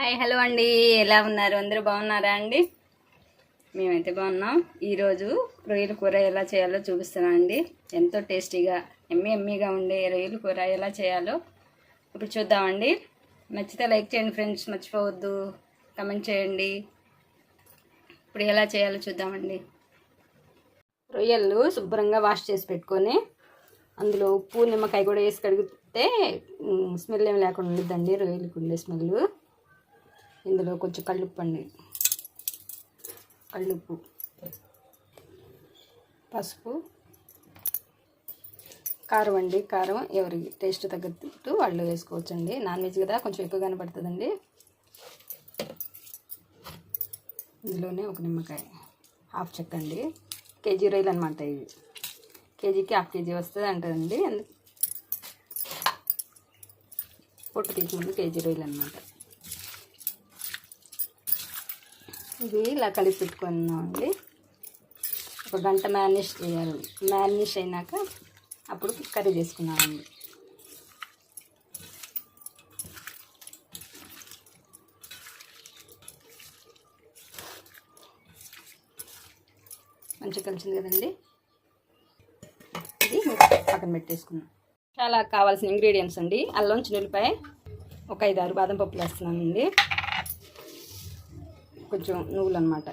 Hi hello అండి. ఎలా ఉన్నారు? అందరూ బాగున్నారా అండి? మేమైతే బాగున్నాం. ఈరోజు రొయ్యల కూర ఎలా చేయాలో చూపిస్తున్నాను అండి. ఎంతో టేస్టీగా ఎమ్మి ఎమ్మిగా ఉండే రొయ్యల కూర ఎలా చేయాలో ఇప్పుడు చూద్దామండి నచ్చితే లైక్ చేయండి ఫ్రెండ్స్ మర్చిపోవద్దు. కమెంట్ చేయండి. ఇప్పుడు ఎలా చేయాలో చూద్దామండి రొయ్యలు శుభ్రంగా వాష్ చేసి పెట్టుకొని అందులో ఉప్పు నిమ్మకాయ కూడా వేసి కడిగితే స్మెల్ ఏమి లేకుండా ఉండిద్దండి రొయ్యలకు ఉండే స్మెల్ ఇందులో కొంచెం కళ్ళుప్పు అండి కళ్ళుప్పు పసుపు. కారం అండి. కారం ఎవరి టేస్ట్ తగ్గట్టు వాళ్ళు వేసుకోవచ్చండి. నాన్ వెజ్ కదా కొంచెం ఎక్కువగానే పడుతుందండి ఇందులోనే ఒక నిమ్మకాయ హాఫ్ చెక్క అండి. కేజీ రొయ్యలు అనమాట ఇవి. కేజీకి హాఫ్ కేజీ వస్తుంది అంటదండి. పొట్టు తీసి ముందు కేజీ రొయ్యలు అనమాట ఇది ఇలా కలిపి పెట్టుకున్నామండి. ఒక గంట మ్యారినేట్ చేయాలి. మ్యారినేట్ అయినాక అప్పుడు కర్రీ చేసుకున్నామండి. మంచిగా కలిసింది కదండి? ఇది పక్కన పెట్టేసుకున్నాం. చాలా కావాల్సిన ఇంగ్రీడియంట్స్ అండి. అల్లం చిన్నులపాయ ఒక ఐదు ఆరు బాదం పప్పులు వేస్తున్నానండి. కొంచెం నువ్వులు అనమాట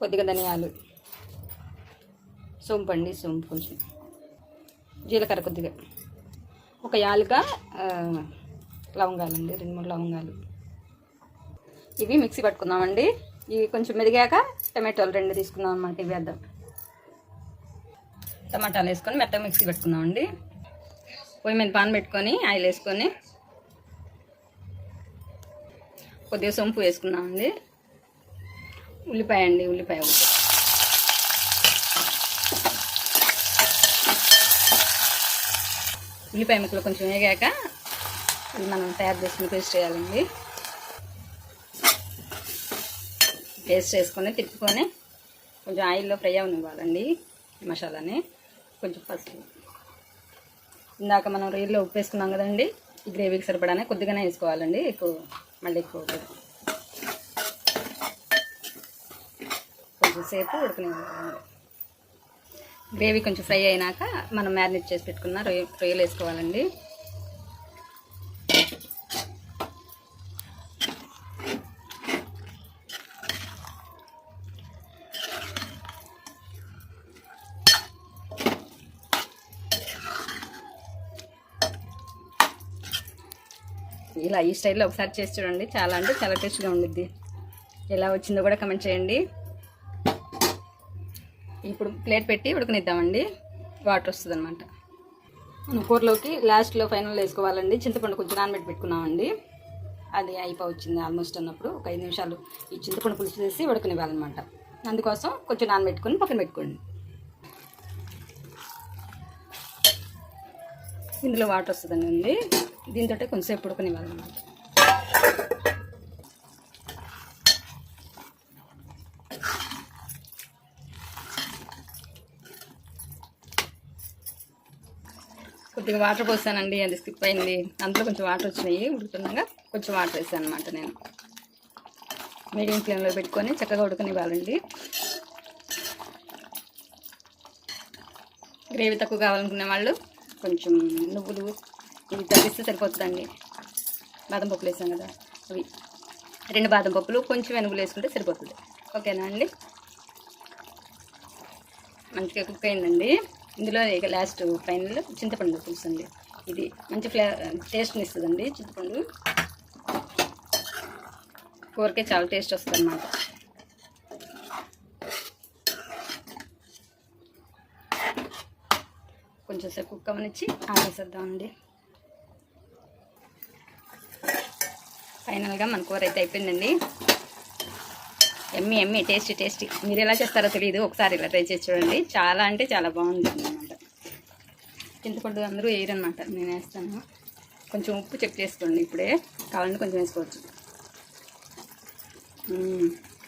కొద్దిగా ధనియాలు. సోంపు అండి సోంపు కొంచెం. జీలకర్ర కొద్దిగా. ఒక యాలుక లవంగాలండి రెండు మూడు లవంగాలు. ఇవి మిక్సీ పట్టుకుందామండి. ఇవి కొంచెం మెదిగాక టమాటోలు రెండు తీసుకుందాం అనమాట ఇవి వేద్దాం. టమాటాలు వేసుకొని మెత్తగా మిక్సీ పెట్టుకుందామండి. పొయ్యి మీద పాన్ పెట్టుకొని ఆయిల్ వేసుకొని కొద్దిగా సొంపు వేసుకున్నామండి. ఉల్లిపాయ అండి ఉల్లిపాయ ఉల్లిపాయ ముక్కలు కొంచెం వేగాక మనం తయారు చేసుకుని పేస్ట్ చేయాలండి. పేస్ట్ చేసుకొని తిప్పుకొని కొంచెం ఆయిల్లో ఫ్రై అవనివ్వాలండి మసాలాని. కొంచెం పసుపు. ఇందాక మనం రొయ్యల్లో ఉప్పు వేసుకున్నాం కదండి గ్రేవీకి సరిపడానే కొద్దిగానే వేసుకోవాలండి ఎక్కువ మళ్ళీ ఎక్కువ కొంచెంసేపు కొంచెం సేపు గ్రేవీ కొంచెం ఫ్రై అయినాక మనం మ్యారినేట్ చేసి పెట్టుకున్న రొయ్య రొయ్యలు వేసుకోవాలండి. ఇలా ఈ స్టైల్లో ఒకసారి చేసి చూడండి. చాలా అంటే చాలా టేస్ట్గా ఉండిద్ది. ఎలా వచ్చిందో కూడా కమెంట్ చేయండి. ఇప్పుడు ప్లేట్ పెట్టి ఉడకనిద్దామండి. వాటర్ వస్తుంది అనమాట మనం కూరలోకి లాస్ట్లో ఫైనల్ వేసుకోవాలండి. చింతపండు కొంచెం నానబెట్టి పెట్టుకున్నామండి. అది అయిపోవచ్చింది ఆల్మోస్ట్ అన్నప్పుడు ఒక ఐదు నిమిషాలు ఈ చింతపండు పులుసు వేసి ఉడకనివ్వాలన్నమాట. అందుకోసం కొంచెం నానబెట్టుకొని పక్కన పెట్టుకోండి. ఇందులో వాటర్ వస్తుందండి. దీంతో కొంచెంసేపు ఉడకనివ్వాలన్నమాట కొద్దిగా వాటర్ పోసానండి అది స్కిప్ అయింది. అందులో కొంచెం వాటర్ వచ్చినాయి ఉడుకుతున్నాగా కొంచెం వాటర్ వేసాను అనమాట నేను. మీడియం ఫ్లేమ్లో పెట్టుకొని చక్కగా ఉడకనివ్వాలండి. గ్రేవీ తక్కువ కావాలనుకునే వాళ్ళు కొంచెం నువ్వులు ఇవి తగ్గిస్తే సరిపోతుందండి. బాదం పప్పులు వేసాం కదా అవి. రెండు బాదం పప్పులు కొంచెం వెనుగులు వేసుకుంటే సరిపోతుంది. ఓకేనా అండి? మంచిగా కుక్ అయిందండి. ఇందులో ఇక లాస్ట్ ఫైనల్ చింతపండు పులుసు అండి. ఇది మంచి ఫ్లే టేస్ట్ని ఇస్తుందండి చింతపండు. కూరకే చాలా టేస్ట్ వస్తుంది అన్నమాట. కొంచెం సేపు కుక్క అవ్వనిచ్చి ఆపేసేద్దామండి. ఫైనల్గా మన కూర అయితే అయిపోయిందండి. Yummy yummy tasty tasty. మీరు ఎలా చేస్తారో తెలియదు ఒకసారి ఇలా ట్రై చేసి చూడండి. చాలా అంటే చాలా బాగుంటుంది అనమాట చింతపండు అందరూ వేయరనమాట నేను వేస్తాను. కొంచెం ఉప్పు చెక్ చేసుకోండి ఇప్పుడే. కావాలంటే కొంచెం వేసుకోవచ్చు.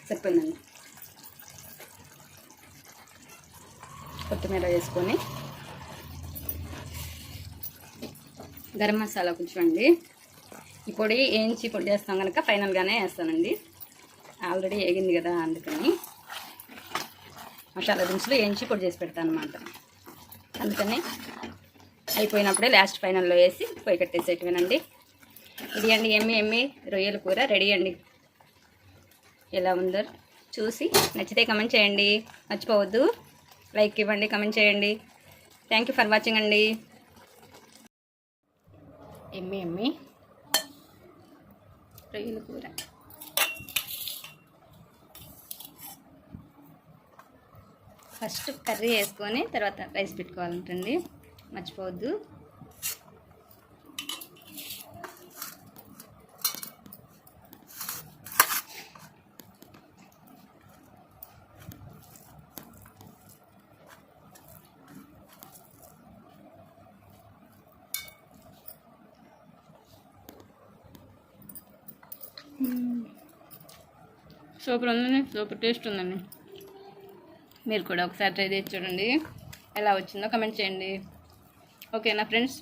సరిపోయిందండి. కొత్తిమీర వేసుకొని గరం మసాలా కొంచెం అండి. పొడి వేయించి పొడి చేస్తాం కనుక ఫైనల్గానే వేస్తానండి. ఆల్రెడీ వేగింది కదా అందుకని. మసాలా దినుసులు వేయించి పొడి చేసి పెడతాను అనమాట అందుకని అయిపోయినప్పుడే లాస్ట్ ఫైనల్లో వేసి పొయ్యి కట్టేసేటివేనండి. ఇది అండి ఎమ్మి ఎమ్మి రొయ్యల కూర రెడీ అండి. ఎలా ఉందో చూసి నచ్చితే కమెంట్ చేయండి. మర్చిపోవద్దు. లైక్ ఇవ్వండి కమెంట్ చేయండి. థ్యాంక్ యూ ఫర్ వాచింగ్ అండి. ఎమ్మి ఎమ్మి రొయ్యల కూర. ఫస్ట్ కర్రీ వేసుకొని తర్వాత రైస్ పెట్టుకోవాలంటుంది మర్చిపోవద్దు. సూపర్ ఉందండి సూపర్ టేస్ట్ ఉందండి. మీరు కూడా ఒకసారి ట్రై చేసి చూడండి. ఎలా వచ్చిందో కమెంట్ చేయండి. ఓకేనా ఫ్రెండ్స్?